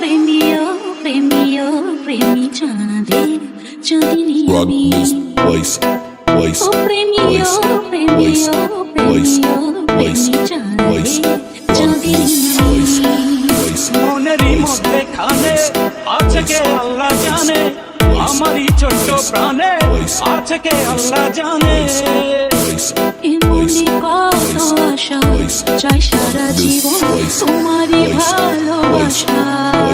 Rock আমি this place, place, O প্রেমিও place, প্রেমিও place, প্রেমিও place, প্রেমী চাঁদে place, rock Chandini this place, place, মনেরই মধ্যে খানে আছে কে আল্লাহ জানে? আমারই ছোট্ট প্রাণে আছে কে আল্লাহ জানে? এমনি কত আশা চাই সারা জীবন তোমারই ভালোবাসা।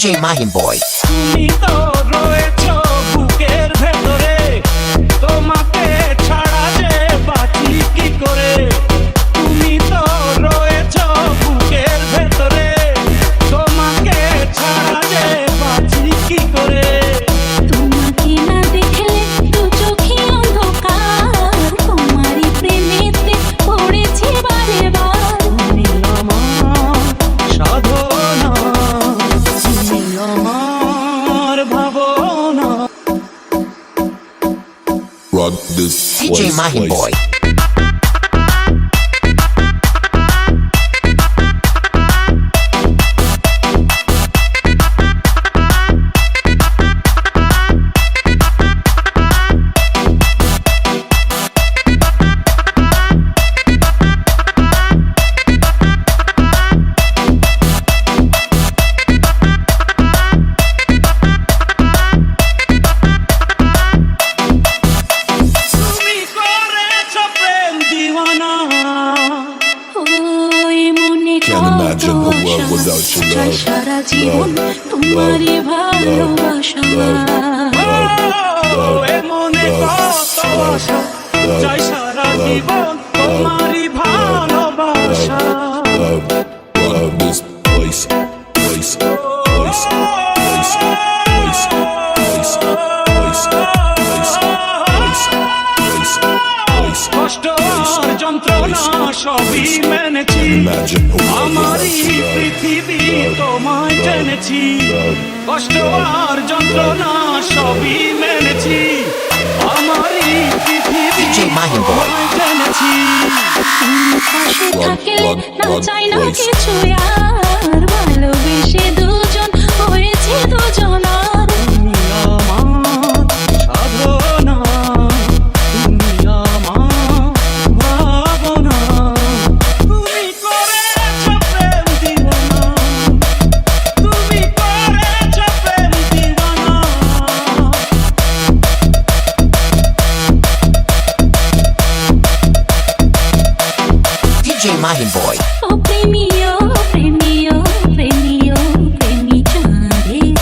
DJ Mahim Boy. DJ Marim Boy. সারা জীবন তোমারই ভালোবাসা। মনে কত আশা। চাই সারা জীবন তোমারই সবই মেনেছি। আমারই পৃথিবী তোমায় জেনেছি। কষ্ট আর যন্ত্রণা সবই মেনেছি। আমারই পৃথিবী তোমায় জেনেছি। পাশে থাকলে না চাই না কিছু আর ভালোবেসে দুজন হয়েছে দুজন। DJ Mahin Boy. Oh, premio, premio, premio, premio, oh, premio, premio.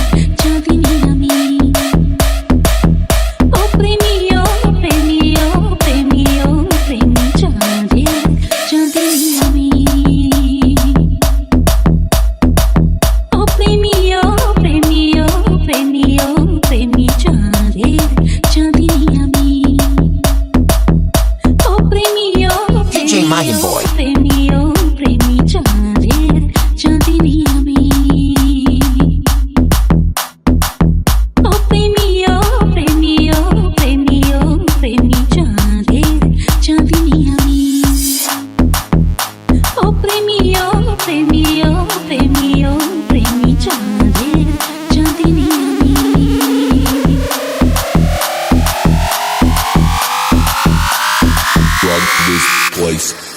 This place,